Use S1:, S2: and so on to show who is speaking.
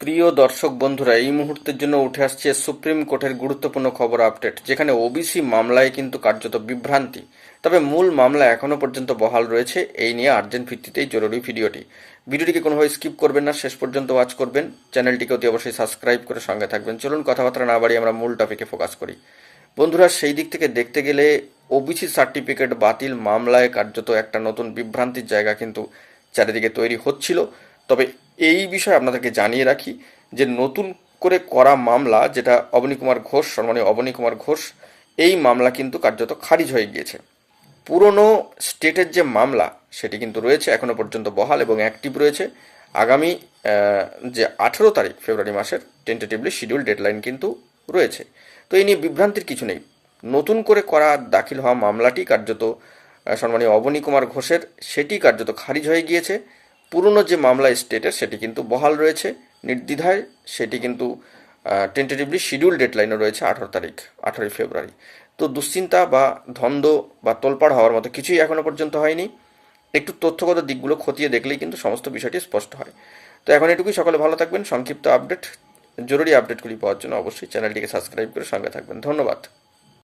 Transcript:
S1: প্রিয় দর্শক বন্ধুরা, এই মুহূর্তের জন্য উঠে আসছে সুপ্রিম কোর্টের গুরুত্বপূর্ণ খবর আপডেট, যেখানে ওবিসি মামলায় কিন্তু কার্যত বিভ্রান্তি। তবে মূল মামলা এখনও পর্যন্ত বহাল রয়েছে, এই নিয়ে আর্জেন্ট ভিত্তিতেই জরুরি ভিডিওটি। ভিডিওটিকে কোনোভাবে স্কিপ করবেন না, শেষ পর্যন্ত ওয়াচ করবেন। চ্যানেলটিকে অতি অবশ্যই সাবস্ক্রাইব করে সঙ্গে থাকবেন। চলুন কথাবার্তা না বাড়িয়ে আমরা মূল টপিকে ফোকাস করি। বন্ধুরা, সেই দিক থেকে দেখতে গেলে ওবিসি সার্টিফিকেট বাতিল মামলায় কার্যত একটা নতুন বিভ্রান্তির জায়গা কিন্তু চারিদিকে তৈরি হচ্ছিল। তবে এই বিষয়ে আপনাদেরকে জানিয়ে রাখি যে নতুন করে করা মামলা যেটা অবনী কুমার ঘোষ, সম্মানীয় অবনী কুমার ঘোষ, এই মামলা কিন্তু কার্যত খারিজ হয়ে গিয়েছে। পুরনো স্টেটের যে মামলা, সেটি কিন্তু রয়েছে, এখনও পর্যন্ত বহাল এবং অ্যাক্টিভ রয়েছে। আগামী যে আঠেরো তারিখ, ফেব্রুয়ারি মাসের টেন্টেটিভলি শিডিউল ডেডলাইন কিন্তু রয়েছে। তো এই নিয়ে বিভ্রান্তির কিছু নেই। নতুন করে করা দাখিল হওয়া মামলাটি কার্যত সম্মানীয় অবনী কুমার ঘোষের, সেটি কার্যত খারিজ হয়ে গিয়েছে। পুরনো যে মামলা স্টেটের, সেটি কিন্তু বহাল রয়েছে, নির্দ্বিধায়। সেটি কিন্তু টেন্টেটিভলি শিডিউল ডেডলাইনও রয়েছে আঠারো তারিখ, আঠারোই ফেব্রুয়ারি। তো দুশ্চিন্তা বা ধন্দ বা তোলপাড় হওয়ার মতো কিছুই এখনও পর্যন্ত হয়নি। একটু তথ্যগত দিকগুলো খতিয়ে দেখলেই কিন্তু সমস্ত বিষয়টি স্পষ্ট হয়। তো এখন এটুকুই, সকলে ভালো থাকবেন, সংক্ষিপ্ত আপডেট, জরুরি আপডেটগুলি পাওয়ার জন্য অবশ্যই চ্যানেলটিকে সাবস্ক্রাইব করে সঙ্গে থাকবেন। ধন্যবাদ।